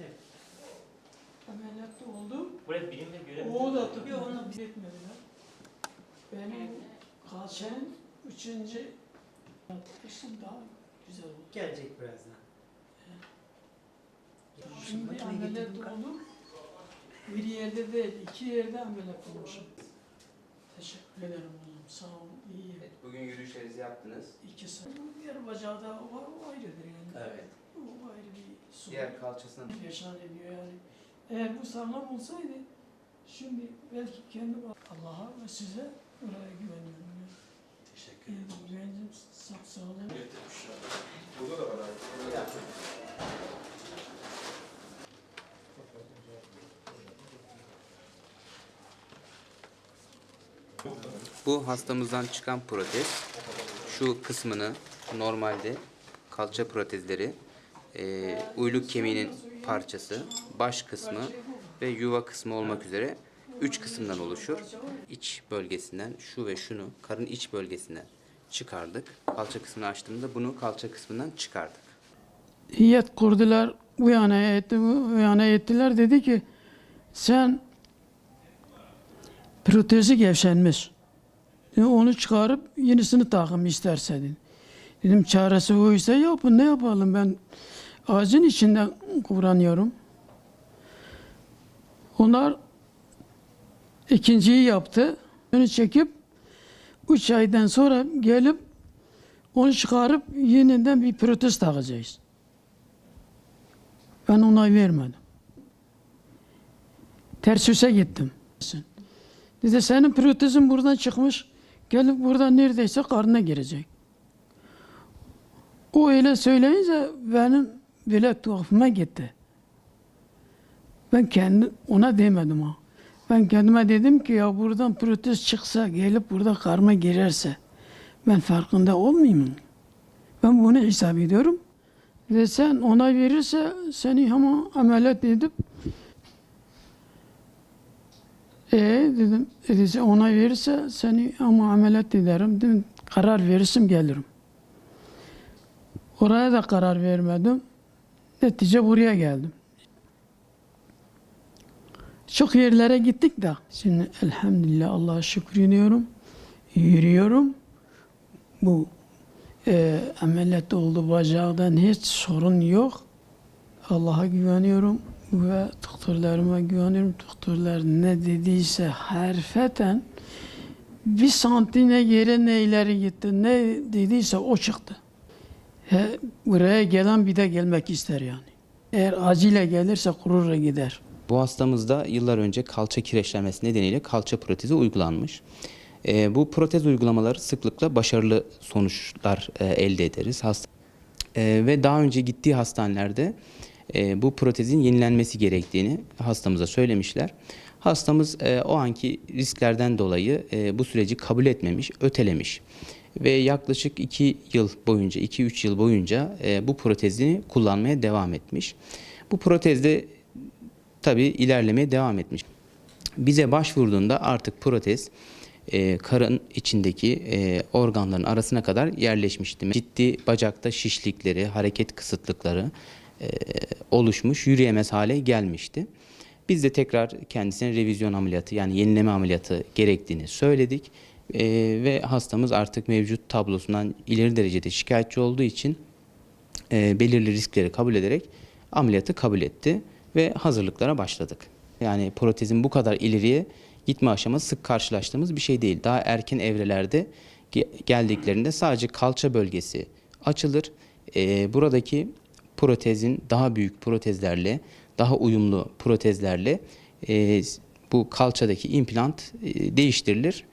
Evet. Ameliyatta oldum. Buraya bilimle göre O da tıbbi onu biz etmediler. Benim kalçanın üçüncü kısım daha güzel oldu. gelecek birazdan. Şimdi Makineye ameliyat oldum. Bir yerde değil, iki yerde ameliyat olmuşum. Teşekkür ederim oğlum. Sağ ol. İyi. Evet, bugün yürüyüşlerinizi yaptınız. İki saat. Diğer bacağı da o, o ayrıdır yani. Evet. O ayrı bir. Diğer kalçasına yaşan ediyor yani. Eğer bu sağlam olsaydı şimdi belki kendi Allah'a ve size oraya güveniyorum. Yani. teşekkür Yani güvencim sağ sağlam. Burada da var abi. Bu hastamızdan çıkan protez şu kısmını normalde kalça protezleri e, uyluk kemiğinin parçası, baş kısmı ve yuva kısmı olmak üzere üç kısımdan oluşur. İç bölgesinden şu ve şunu karın iç bölgesinden çıkardık. Kalça kısmını açtığımda bunu kalça kısmından çıkardık. Hiyet kurdular, bu yana etti, bu yana ettiler. Dedi ki sen protezi gevşenmiş. E, Onu çıkarıp yenisini takım isterse dedi. Dedim çaresi oysa yapın ne yapalım ben ağacın içinde kıvranıyorum. Onlar ikinciyi yaptı. Onu çekip üç aydan sonra gelip onu çıkarıp yeniden bir protez takacağız. Ben onay vermedim. Ters yüze gittim. Dedi senin protezin buradan çıkmış. Gelip burada neredeyse karnına girecek. O öyle söyleyince benim bile tuhafıma gitti. Ben kendi ona demedim ha. Ben kendime dedim ki ya buradan protez çıksa gelip burada karma girerse ben farkında olmayayım? Ben bunu hesap ediyorum. Ve sen onay verirse seni ama ameliyat edip e dedim edilse onay verirse seni ama ameliyat ederim. Dedim, karar verirsem gelirim. Oraya da karar vermedim. Netice buraya geldim. Çok yerlere gittik de. Şimdi elhamdülillah Allah'a şükür ediyorum. Yürüyorum. Bu e, ameliyat oldu bacağından hiç sorun yok. Allah'a güveniyorum ve doktorlarıma güveniyorum. Doktorlar ne dediyse harfeten bir santine geri ne ileri gitti ne dediyse o çıktı. He, buraya gelen bir de gelmek ister yani. Eğer acile gelirse gururla gider. Bu hastamızda yıllar önce kalça kireçlenmesi nedeniyle kalça protezi uygulanmış. Ee, bu protez uygulamaları sıklıkla başarılı sonuçlar e, elde ederiz. Hasta Ee, ve daha önce gittiği hastanelerde e, bu protezin yenilenmesi gerektiğini hastamıza söylemişler. Hastamız e, o anki risklerden dolayı e, bu süreci kabul etmemiş, ötelemiş ve yaklaşık 2 yıl boyunca, 2-3 yıl boyunca e, bu protezini kullanmaya devam etmiş. Bu protezde tabii ilerlemeye devam etmiş. Bize başvurduğunda artık protez e, karın içindeki e, organların arasına kadar yerleşmişti. Ciddi bacakta şişlikleri, hareket kısıtlıkları e, oluşmuş, yürüyemez hale gelmişti. Biz de tekrar kendisine revizyon ameliyatı yani yenileme ameliyatı gerektiğini söyledik. E, ve hastamız artık mevcut tablosundan ileri derecede şikayetçi olduğu için e, belirli riskleri kabul ederek ameliyatı kabul etti ve hazırlıklara başladık. Yani protezin bu kadar ileriye gitme aşaması sık karşılaştığımız bir şey değil. Daha erken evrelerde ge- geldiklerinde sadece kalça bölgesi açılır. E, buradaki protezin daha büyük protezlerle, daha uyumlu protezlerle e, bu kalçadaki implant e, değiştirilir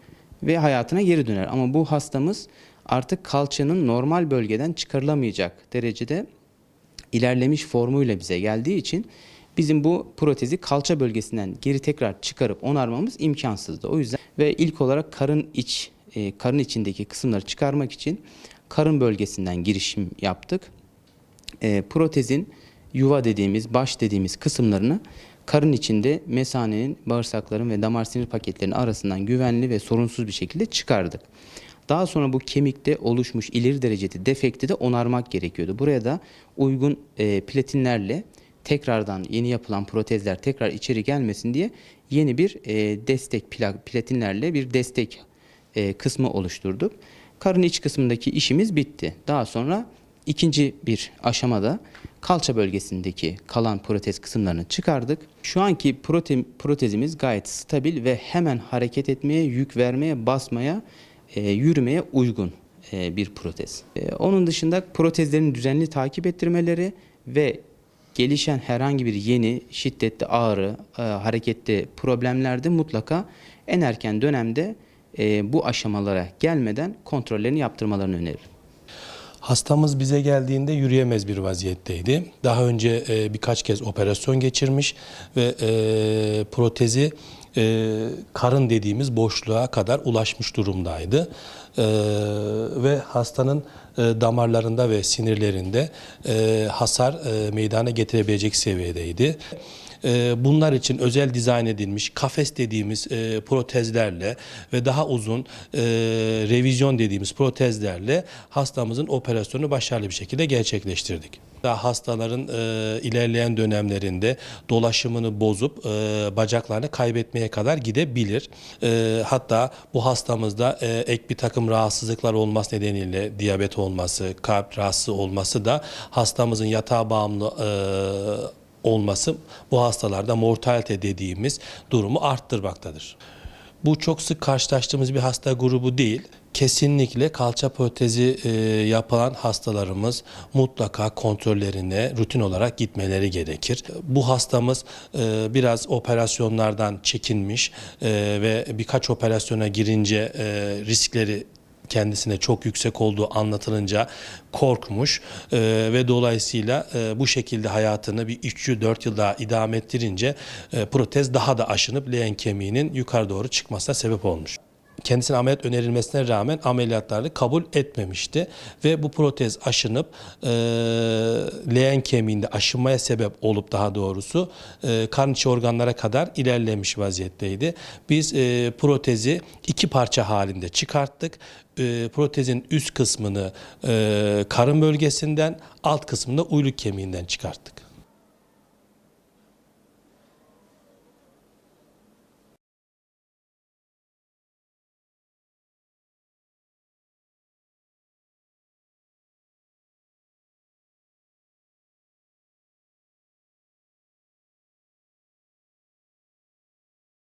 ve hayatına geri döner. Ama bu hastamız artık kalçanın normal bölgeden çıkarılamayacak derecede ilerlemiş formuyla bize geldiği için bizim bu protezi kalça bölgesinden geri tekrar çıkarıp onarmamız imkansızdı. O yüzden ve ilk olarak karın iç e, karın içindeki kısımları çıkarmak için karın bölgesinden girişim yaptık. E, protezin yuva dediğimiz, baş dediğimiz kısımlarını karın içinde mesanenin, bağırsakların ve damar sinir paketlerinin arasından güvenli ve sorunsuz bir şekilde çıkardık. Daha sonra bu kemikte oluşmuş ileri derecede defekti de onarmak gerekiyordu. Buraya da uygun e, platinlerle tekrardan yeni yapılan protezler tekrar içeri gelmesin diye yeni bir e, destek pla- platinlerle bir destek e, kısmı oluşturduk. Karın iç kısmındaki işimiz bitti. Daha sonra ikinci bir aşamada kalça bölgesindeki kalan protez kısımlarını çıkardık. Şu anki prote- protezimiz gayet stabil ve hemen hareket etmeye, yük vermeye, basmaya, e, yürümeye uygun e, bir protez. E, onun dışında protezlerin düzenli takip ettirmeleri ve gelişen herhangi bir yeni şiddetli ağrı, e, harekette problemlerde mutlaka en erken dönemde e, bu aşamalara gelmeden kontrollerini yaptırmalarını öneririm. Hastamız bize geldiğinde yürüyemez bir vaziyetteydi. Daha önce e, birkaç kez operasyon geçirmiş ve e, protezi e, karın dediğimiz boşluğa kadar ulaşmış durumdaydı. E, ve hastanın e, damarlarında ve sinirlerinde e, hasar e, meydana getirebilecek seviyedeydi. E, Bunlar için özel dizayn edilmiş kafes dediğimiz e, protezlerle ve daha uzun e, revizyon dediğimiz protezlerle hastamızın operasyonu başarılı bir şekilde gerçekleştirdik. Daha hastaların e, ilerleyen dönemlerinde dolaşımını bozup e, bacaklarını kaybetmeye kadar gidebilir. E, hatta bu hastamızda e, ek bir takım rahatsızlıklar olması nedeniyle diyabet olması, kalp rahatsızlığı olması da hastamızın yatağa bağımlı e, olması bu hastalarda mortalite dediğimiz durumu arttırmaktadır. Bu çok sık karşılaştığımız bir hasta grubu değil. Kesinlikle kalça protezi e, yapılan hastalarımız mutlaka kontrollerine rutin olarak gitmeleri gerekir. Bu hastamız e, biraz operasyonlardan çekinmiş e, ve birkaç operasyona girince riskleri kendisine çok yüksek olduğu anlatılınca korkmuş e, ve dolayısıyla e, bu şekilde hayatını bir 3 yıl 4 yıl daha idame ettirince e, protez daha da aşınıp leğen kemiğinin yukarı doğru çıkmasına sebep olmuş. Kendisine ameliyat önerilmesine rağmen ameliyatlarını kabul etmemişti ve bu protez aşınıp e, leğen kemiğinde aşınmaya sebep olup daha doğrusu e, karın içi organlara kadar ilerlemiş vaziyetteydi. Biz e, protezi iki parça halinde çıkarttık. E, protezin üst kısmını e, karın bölgesinden, alt kısmını da uyluk kemiğinden çıkarttık.